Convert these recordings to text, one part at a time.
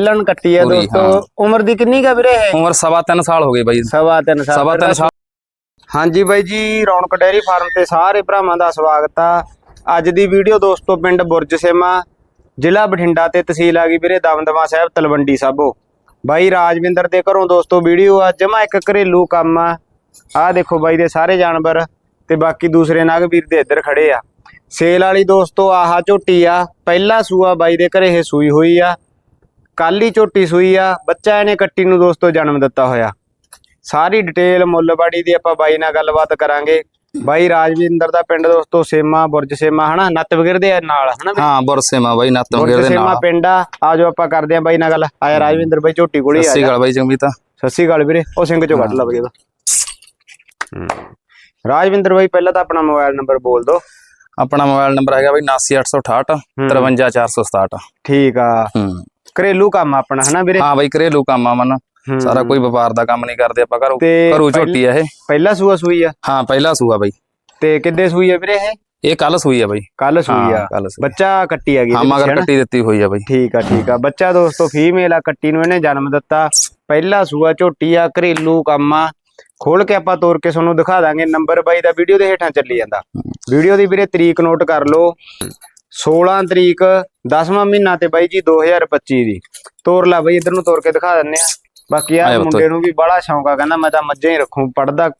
ਲਣ ਕੱਟੀ ਹੈ ਪੂਰੀ, ਦੋਸਤੋ। ਉਮਰ ਦੀ ਕਿੰਨੀ ਕਾ ਵੀਰੇ ਇਹ? ਉਮਰ ਸਵਾ ਤਿੰਨ ਸਾਲ ਹੋ ਗਏ ਬਾਈ। ਸਵਾ ਤਿੰਨ ਸਾਲ। ਸਵਾ ਤਿੰਨ ਸਾਲ। ਹਾਂਜੀ ਬਾਈ ਜੀ ਰੌਣਕ ਡੈਰੀ ਫਾਰਮ ਤੇ ਸਾਰੇ ਭਰਾਵਾਂ ਦਾ ਸਵਾਗਤ ਆ। ਅੱਜ ਦੀ ਵੀਡੀਓ ਦੋਸਤੋ ਪਿੰਡ ਬੁਰਜ ਸੇਮਾ ਜ਼ਿਲ੍ਹਾ ਬਠਿੰਡਾ ਤੇ ਤਹਿਸੀਲ ਆ ਗਈ ਵੀਰੇ ਦਮਦਮਾ ਸਾਹਿਬ ਤਲਵੰਡੀ ਸਾਬੋ। ਬਾਈ ਰਾਜਵਿੰਦਰ ਦੇ ਘਰੋਂ ਦੋਸਤੋ ਵੀਡੀਓ ਆ ਜਮਾ ਇੱਕ ਘਰੇਲੂ ਕੰਮ ਆ। ਆਹ ਦੇਖੋ ਬਾਈ ਦੇ ਸਾਰੇ ਜਾਨਵਰ ਤੇ ਬਾਕੀ ਦੂਸਰੇ ਨਾਗ ਵੀਰ ਦੇ ਇੱਧਰ ਖੜੇ ਆ। ਸੇਲ ਵਾਲੀ ਦੋਸਤੋ ਆਹ ਝੋਟੀ ਆ ਪਹਿਲਾ ਸੂਆ ਬਾਈ ਦੇ ਘਰੇ ਇਹ ਸੂਈ ਹੋਈ ਆ। ਕੱਲ ਹੀ ਝੋਟੀ ਸੂਈ ਆ ਬੱਚਾ ਇਹਨੇ ਕੱਟੀ ਨੂੰ ਦੋਸਤੋ ਜਨਮ ਦਿੱਤਾ ਹੋਇਆ। ਸਾਰੀ ਡਿਟੇਲ ਮੁੱਲਬਾੜੀ ਦੀ ਆਪਾਂ ਬਾਈ ਨਾਲ ਗੱਲਬਾਤ ਕਰਾਂਗੇ। ਬਾਈ ਰਾਜਵਿੰਦਰ ਦਾ ਪਿੰਡ ਦੋਸਤੋ ਸੇਮਾ ਬੁਰਜ ਸੇਮਾ ਹਨਾ? ਨੱਤ ਵਗਰ ਦੇ ਨਾਲ ਹਨਾ? ਹਾਂ ਬੁਰਸੇਮਾ ਬਾਈ ਨੱਤਮ ਬੁਰਜ ਦੇ ਸੇਮਾ ਨਾਲ। ਪਿੰਡ ਆ। ਆਜੋ ਆਪਾਂ ਕਰਦੇ ਆਂ ਬਾਈ ਨਾਲ ਗੱਲ। ਆਇਆ ਰਾਜਵਿੰਦਰ ਬਾਈ ਝੋਟੀ ਕੋਲੇ ਆ ਸੱਸੀ ਜਾ। ਗਲ ਬਾਈ ਚੰਗੀ ਤਾਂ। ਸ਼੍ਰੀ ਅਕਾਲ ਵੀਰੇ ਉਹ ਸਿੰਘ ਚੋਂ ਕੱਢ ਲਾ ਬਈ ਉਹਦਾ ਹੂੰ। ਰਾਜਵਿੰਦਰ ਬਾਈ ਪਹਿਲਾਂ ਤਾਂ ਆਪਣਾ ਮੋਬਾਈਲ ਨੰਬਰ ਬੋਲ ਦਿਓ। ਆਪਣਾ ਮੋਬਾਈਲ ਨੰਬਰ ਹੈਗਾ ਬਾਈ 89868 53467 ਠੀਕ ਆ। ਹੂੰ। ਘਰੇਲੂ ਕੰਮ ਆਪਣਾ ਹਨਾ ਵੀਰੇ? ਹਾਂ ਬਾਈ ਘਰੇਲੂ ਕੰਮ ਆ ਮਨ। ਸਾਰਾ ਕੋਈ ਵਪਾਰ ਦਾ ਕੰਮ ਨਹੀਂ ਕਰਦੇ ਆਪਾਂ ਘਰੋਂ। ਘਰੋਂ ਝੋਟੀ ਆ ਇਹ। ਪਹਿਲਾ ਸੂਆ ਸੂਈ ਆ? ਹਾਂ ਪਹਿਲਾ ਸੂਆ ਬਾਈ। ਤੇ ਕਿੱਦੇ ਸੂਈ ਆ ਵੀਰੇ ਇਹ? ਇਹ ਕੱਲ ਸੂਈ ਆ ਬਾਈ। ਕੱਲ ਸੂਈ ਆ। ਬੱਚਾ ਕੱਟੀ ਆ ਗਈ ਹਾਂ ਮਗਰ? ਕੱਟੀ ਦਿੱਤੀ ਹੋਈ ਆ ਬਾਈ। ਠੀਕ ਆ ਠੀਕ ਆ। ਬੱਚਾ ਦੋਸਤੋ ਫੀਮੇਲ ਆ ਕੱਟੀ ਨੂੰ ਇਹਨੇ ਜਨਮ ਦਿੱਤਾ। ਪਹਿਲਾ ਸੂਆ ਝੋਟੀ ਆ ਘਰੇਲੂ ਕੰਮ ਆ। ਖੋਲ ਕੇ ਆਪਾਂ ਤੋਰ ਕੇ ਤੁਹਾਨੂੰ ਦਿਖਾ ਦਾਂਗੇ। ਨੰਬਰ ਬਾਈ ਦਾ ਵੀਡੀਓ ਦੇ ਹੇਠਾਂ ਚੱਲੀ ਜਾਂਦਾ। ਵੀਡੀਓ ਦੀ ਵੀਰੇ ਤਰੀਕ ਨੋਟ ਕਰ ਲਓ। 16 ਤਰੀਕ 10ਵਾਂ ਮਹੀਨਾ ਤੇ ਬਾਈ ਜੀ 2025 ਦੀ। ਤੋਰ ਲਾ ਬਾਈ ਇਧਰ ਨੂੰ ਤੋਰ ਕੇ ਦਿਖਾ ਦਿੰਨੇ ਆ। ਬਾਕੀ ਆ। ਮੁੰਡੇ ਨੂੰ ਵੀ ਬੜਾ ਸ਼ੌਂਕ ਆ ਕਹਿੰਦਾ ਮੈਂ ਤਾਂ ਮੱਝਾਂ ਹੀ ਰੱਖੂ। ਪੜਦਾ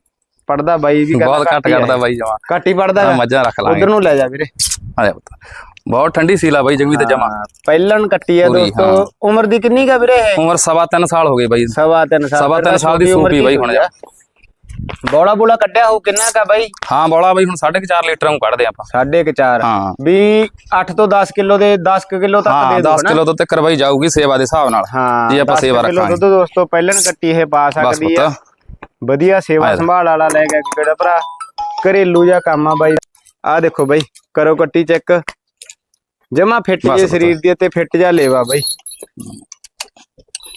ਪੜਦਾ ਬਾਈ ਵੀ ਬਹੁਤ ਘੱਟ ਕਰਦਾ ਬਾਈ ਜਮਾ। ਘੱਟ ਹੀ ਪੜਦਾ ਹਾਂ ਮੱਝਾਂ ਰੱਖ ਲਾਂਗੇ। ਉਧਰ ਨੂੰ ਲੈ ਜਾ ਵੀਰੇ। ਆ ਜਾ ਪੁੱਤ। ਬਹੁਤ ਠੰਡੀ ਸੀਲਾ ਬਾਈ ਜੰਗੀ ਤੇ ਜਮਾ। ਹਾਂ, ਪਹਿਲਣ ਕੱਟੀ ਆ ਪੂਰੀ, ਦੋਸਤੋ। ਹਾਂ। ਉਮਰ ਦੀ ਕਿੰਨੀ ਕਾ ਵੀਰੇ ਉਮਰ ਸਵਾ ਤਿੰਨ ਸਾਲ ਹੋ ਗਏ ਬਾਈ। ਸਵਾ ਤਿੰਨ ਸਾਲ। ਸਵਾ ਫਿਰ ਤਿੰਨ ਤਾਂ ਸਾਲ ਦੀ ਸੂਪੀ ਬਾਈ ਹੁਣ ਹੋਈ ਆ। ਬੋਲਾ ਬੋਲਾ ਕੱਢਿਆ ਹੋ ਕਿੰਨਾ ਕਾ ਬਾਈ? ਹਾਂ ਬੋਲਾ ਬਾਈ ਹੁਣ 4.5 ਲੀਟਰ ਨੂੰ ਕੱਢਦੇ ਆਪਾਂ। ਸਾਢੇ ਕੁ ਚਾਰ। ਹਾਂ। ਵੀ 8 ਤੋਂ 10 ਕਿਲੋ ਦੇ 10 ਕਿਲੋ ਤੱਕ ਹਾਂ ਦੇ ਦੋ 10 ਕਿਲੋ ਤੋਂ ਤੱਕ ਬਾਈ ਜਾਊਗੀ ਸੇਵਾ ਦੇ ਹਿਸਾਬ ਨਾਲ। ਹਾਂ ਜੀ ਆਪਾਂ 10 ਸੇਵਾ ਕਿਲੋ ਰੱਖਾਂਗੇ। ਦੁੱਧ ਦੋਸਤੋ ਪਹਿਲਣ ਕੱਟੀ ਇਹ ਪਾ ਬਸ ਸਕਦੀ ਆ। ਪੁੱਤ ਵਧੀਆ ਸੇਵਾ ਆਇਆ। ਸੰਭਾਲ ਵਾਲਾ ਲੈ ਗਿਆ ਕਿ ਕਿਹੜਾ ਭਰਾ। ਘਰੇਲੂ ਜਿਹਾ ਕੰਮ ਆ ਬਾਈ। ਆ ਦੇਖੋ ਬਾਈ ਕਰੋ ਕੱਟੀ ਚੈੱਕ। ਜਮਾ ਫਿੱਟ ਬਸ ਜੇ ਪੁੱਤ। ਸਰੀਰ ਦੀ ਤੇ ਫਿੱਟ ਜਾ ਲੇਵਾ ਬਾਈ।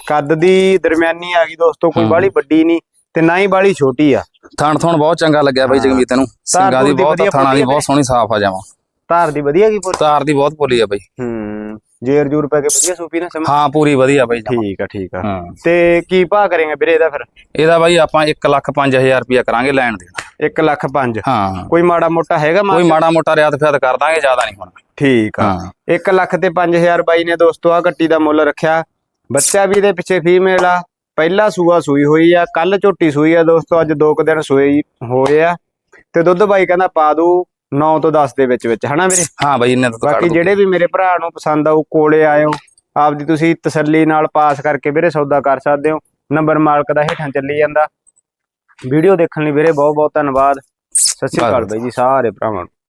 ਕੱਦ ਦੀ ਦਰਮਿਆਨੀ ਆ ਗਈ ਦੋਸਤੋ ਕੋਈ ਹੂੰ। ਬਾਹਲੀ ਵੱਡੀ ਨਹੀਂ। ਤੇ ਨਾ ਹੀ ਬਾਹਲੀ ਛੋਟੀ ਆ। ਥਣ ਥਣ ਬਹੁਤ ਚੰਗਾ ਲੱਗਿਆ ਬਾਈ। ਜਗਮੀਤ ਨੂੰ। ਸਿੰਘਾਂ ਦੀ ਧਾਰ ਬਹੁਤ ਥਾਣਾ ਦੀ ਪੋਲੀ ਬਹੁਤ ਸੋਹਣੀ ਸਾਫ਼ ਆ ਜਾਵਾਂ ਧਾਰ ਦੀ ਵਧੀਆ ਕੀ ਪੁੱਤ ਤਾਰ ਦੀ ਬਹੁਤ ਪੋਲੀ ਆ ਬਾਈ। ਹੂੰ ਜੇਰ ਜੂਰ ਪੈ ਕੇ ਵਧੀਆ ਸੂਪੀ ਨਾ ਸਮਝ ਹਾਂ ਪੂਰੀ ਵਧੀਆ ਬਾਈ। ਠੀਕ ਆ ਠੀਕ ਆ। ਤੇ ਕੀ ਭਾਅ ਕਰੇਗਾ ਵੀਰੇ ਇਹਦਾ ਫਿਰ? ਇਹਦਾ ਬਾਈ ਆਪਾਂ 1 ਲੱਖ 5000 ਰੁਪਇਆ ਕਰਾਂਗੇ ਲੈਣ ਦੇਣਾ। 1 ਲੱਖ 5 ਹਾਂ। ਕੋਈ ਮਾੜਾ ਮੋਟਾ ਹੈਗਾ ਕੋਈ ਮਾੜਾ ਮੋਟਾ ਰਿਆਤ ਫਿਆਤ ਕਰ ਦਾਂਗੇ ਜ਼ਿਆਦਾ ਨਹੀਂ ਹੋਣਾ। ਠੀਕ ਆ। ਹਾਂ। 1 ਲੱਖ ਤੇ 5000 ਬਾਈ ਨੇ ਦੋਸਤੋ ਆ ਗੱਟੀ ਦਾ ਮੁੱਲ ਰੱਖਿਆ। ਬੱਚਾ ਵੀ ਇਹਦੇ ਪਿੱਛੇ ਫੀਮੇਲ ਆ। ਪਹਿਲਾ ਸੂਆ ਸੂਈ ਹੋਈ ਆ ਕੱਲ ਝੋਟੀ ਸੂਈ ਆ ਦੋਸਤੋ ਅੱਜ ਦੋ ਕੁ ਦਿਨ ਸੂਈ ਹੋਏ ਆ। ਤੇ ਦੁੱਧ ਬਾਈ ਕਹਿੰਦਾ ਪਾ ਦੂ 9 ਤੋਂ 10 ਦੇ ਵਿੱਚ ਵਿੱਚ ਹਨਾ ਵੀਰੇ? ਹਾਂ ਬਾਈ ਇਹਨੇ ਤਾਂ ਬਾਕੀ ਜਿਹੜੇ ਵੀ ਮੇਰੇ ਭਰਾ ਨੂੰ ਪਸੰਦ ਆਊ ਕੋਲੇ ਆਇਓ। ਆਪਦੀ ਤੁਸੀਂ ਤਸੱਲੀ ਨਾਲ ਪਾਸ ਕਰਕੇ ਵੀਰੇ ਸੌਦਾ ਕਰ ਸਕਦੇ ਹੋ। ਨੰਬਰ ਮਾਲਕ ਦਾ ਹੇਠਾਂ ਚੱਲੀ ਜਾਂਦਾ। ਵੀਡੀਓ ਦੇਖਣ ਲਈ ਵੀਰੇ ਬਹੁਤ ਬਹੁਤ ਧੰਨਵਾਦ। ਸਤਿ ਸ਼੍ਰੀ ਅਕਾਲ ਬਾਈ ਜੀ ਸਾਰੇ ਭਰਾਵਾਂ ਨੂੰ।